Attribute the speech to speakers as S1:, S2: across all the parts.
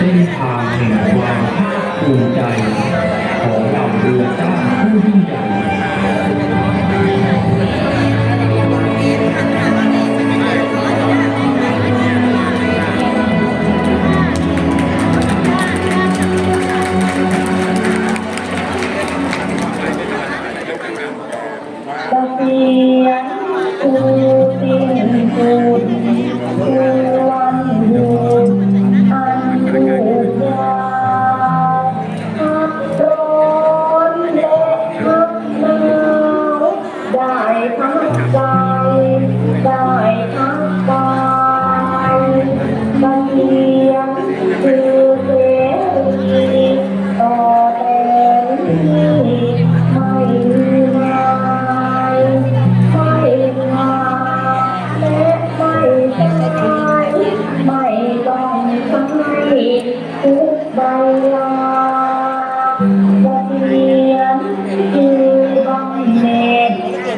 S1: เส้นทางแห่งความภาคภูมิใจของเราเรือจ้า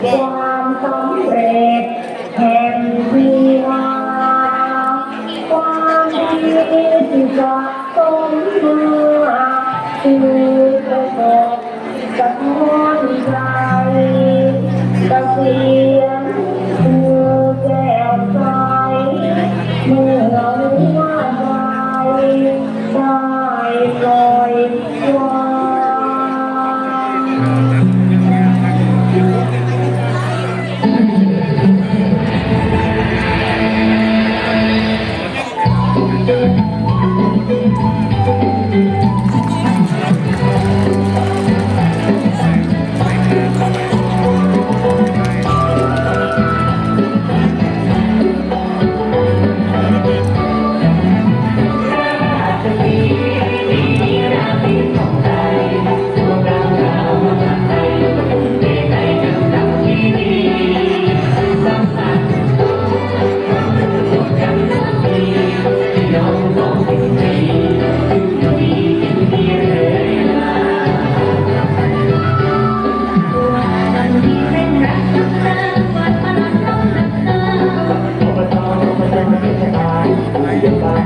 S2: ความสำเร็จแห่งวิหารความดีที่จะสมมาคือประสบกับหัวใจตะเกี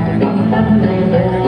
S3: Thank you.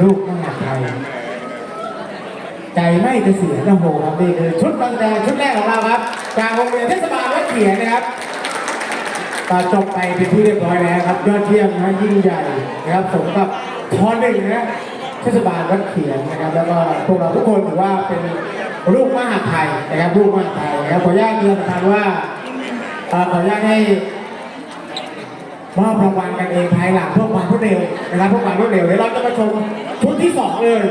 S4: ลูกมหาไทยใจไม่จะเสียนะโหครับนี่คือชุดบางแดงชุดแรกของเราครับจากโรงเรียนเทศบาลวัดเขียนนะครับก็จบไปเป็นที่เรียบร้อยแล้วครับ ยอดเยี่ยมนะยิ่งใหญ่นะครับสมกับทอหนึ่งนะเทศบาลวัดเขียนนะครับ แล้วก็พวกเราทุกคนถือว่าเป็นลูกมหาไทยนะครับลูกมหาไทยนะครับขออนุญาตเรียนประธานว่าขออนุญาตให้ มอบรางวัลกันเองภายหลังเพื่อความรวดเร็วนะครับเพื่อความรวดเร็วเดี๋ยวเราจะมาชมชุดที่สองเลย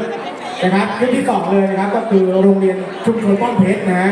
S4: นะครับชุดที่สองเลยนะครับก็คือโรงเรียนชุมชนป้อมเพชรนะฮะ